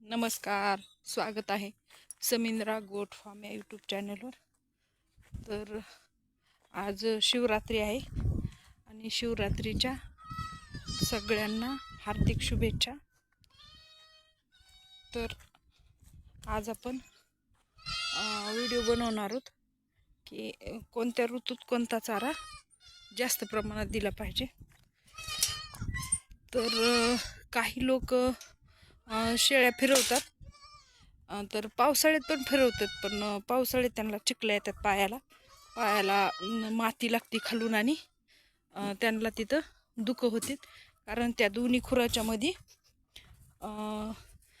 नमस्कार स्वागत आहे समिंद्रा गोट फार्म या यूट्यूब चॅनलवर तर आज शिवरात्री आहे आणि शिवरात्रीच्या सगळ्यांना हार्दिक शुभेच्छा. तर आज आपण व्हिडिओ बनवणार आहोत की कोणत्या ऋतूत कोणता चारा जास्त प्रमाणात दिला पाहिजे. तर काही लोक शेळ्या फिरवतात. तर पावसाळ्यात पण फिरवतात पण पावसाळ्यात त्यांना चिखल्या येतात पायाला. पायाला माती लागते खालून आणि त्यांना तिथं दुखं होते कारण त्या दोन्ही खुराच्या मध्ये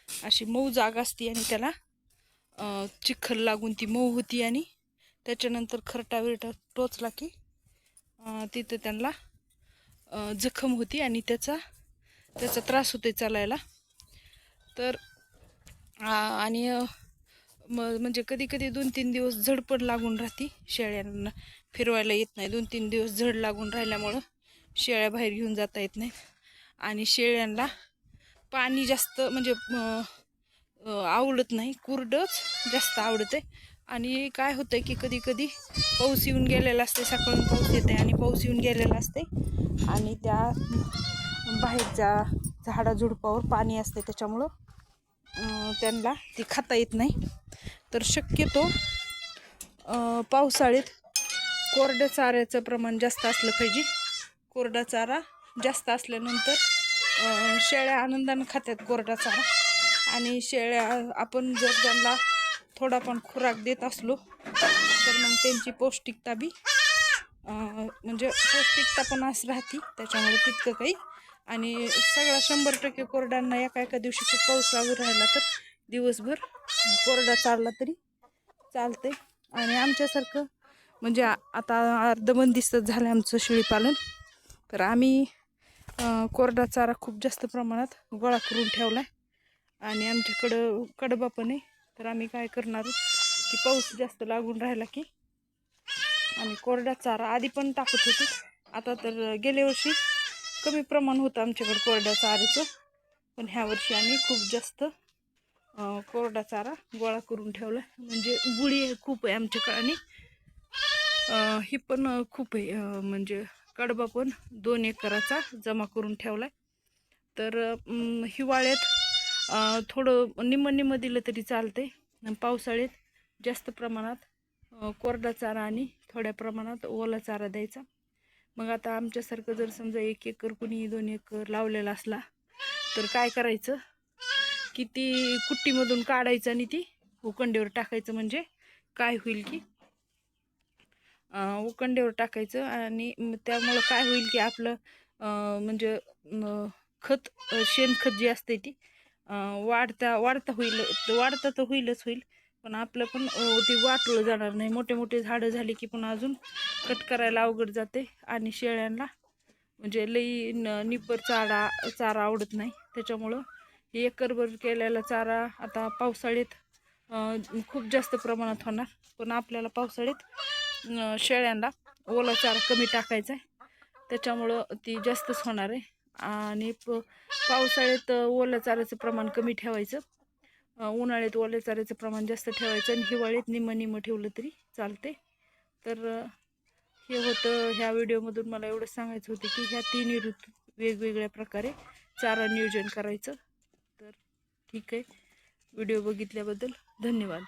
अशी मऊ जागा असते आणि त्याला चिखल लागून ती मऊ होती आणि त्याच्यानंतर खरटा विरटा टोचला की तिथं त्यांना जखम होती आणि त्याचा त्याचा त्रास होते चालायला. तर आणि म म्हणजे कधी कधी दोन तीन दिवस झड पण लागून राहते शेळ्यांना फिरवायला येत नाही. दोन तीन दिवस झड लागून राहिल्यामुळं शेळ्या बाहेर घेऊन जाता येत नाहीत. आणि शेळ्यांना पाणी जास्त म्हणजे आवडत नाही. कुरडंच जास्त आवडते. आणि काय होतंय की कधी कधी पाऊस येऊन गेलेला असते सकाळून पाऊस येते आणि पाऊस येऊन गेलेला असते. आणि त्या बाहेरच्या झाडाझुडपावर पाणी असते त्याच्यामुळं त्यांना ती खाता येत नाही. तर शक्यतो पावसाळ्यात कोरड्या चाऱ्याचं प्रमाण जास्त असलं पाहिजे. कोरडा चारा जास्त असल्यानंतर शेळ्या आनंदानं खात्यात कोरडा चारा. आणि शेळ्या आपण जर त्यांना थोडा पण खुराक देत असलो तर मग त्यांची पौष्टिकता बी म्हणजे पौष्टिकता पण असं राहते. त्याच्यामुळे तितकं काही आणि सगळा शंभर टक्के कोरड्यांना एका एका दिवशी खूप पाऊस लागू राहिला तर दिवसभर कोरडा चालला तरी चालते आणि आमच्यासारखं म्हणजे आता अर्धबंदिस्त झालं आमचं शेळीपालन. तर आम्ही कोरडा चारा खूप जास्त प्रमाणात गोळा करून ठेवला आहे आणि आमच्याकडं कडबा पण आहे. तर आम्ही काय करणार की पाऊस जास्त लागून राहिला की आम्ही कोरडा चारा आधी पण टाकत होतो. आता तर गेल्या वर्षी कमी प्रमाण होतं आमच्याकडे कोरड्या चाऱ्याचं. पण ह्या वर्षी आम्ही खूप जास्त कोरडा चारा गोळा करून ठेवला म्हणजे गुळी खूप आहे आमच्याकडे आणि ही पण खूप आहे. म्हणजे कडबा पण दोन एकराचा जमा करून ठेवला तर हिवाळ्यात थोडं निम्म निम्म दिलं तरी चालते पावसाळ्यात जास्त प्रमाणात कोरडा चारा आणि थोड्या प्रमाणात ओला चारा द्यायचा. मग आता आमच्यासारखं जर समजा एक एकर कुणी दोन एकर लावलेला असला तर काय करायचं? की ती कुट्टीमधून काढायचं आणि ती उकंडेवर टाकायचं म्हणजे काय होईल की? उकंडेवर टाकायचं आणि त्यामुळं काय होईल की आपलं म्हणजे खत शेणखत जी असते ती वाढता वाढता होईल वाढता तर होईलच होईल पण आपलं पण ते वाटलं जाणार नाही. मोठे मोठे झाडं झाली की पण अजून कट करायला अवघड जाते आणि शेळ्यांना म्हणजे लई न निपर चारा चारा आवडत नाही. त्याच्यामुळं हे एकरभर केलेला चारा आता पावसाळ्यात खूप जास्त प्रमाणात होणार. पण आपल्याला पावसाळ्यात शेळ्यांना ओला चारा कमी टाकायचा आहे. त्याच्यामुळं ती जास्तच होणार आहे. आणि प पावसाळ्यात ओल्या चाऱ्याचं प्रमाण कमी ठेवायचं. उन्हाळ्यात ओल्या चाऱ्याचं प्रमाण जास्त ठेवायचं आणि हिवाळ्यात निम्म निमं ठेवलं तरी चालते तर हे होतं. ह्या व्हिडिओमधून मला एवढं सांगायचं होतं की ह्या तिन्ही ऋतू वेगवेगळ्या प्रकारे चारा नियोजन करायचं. तर ठीक आहे. व्हिडिओ बघितल्याबद्दल धन्यवाद.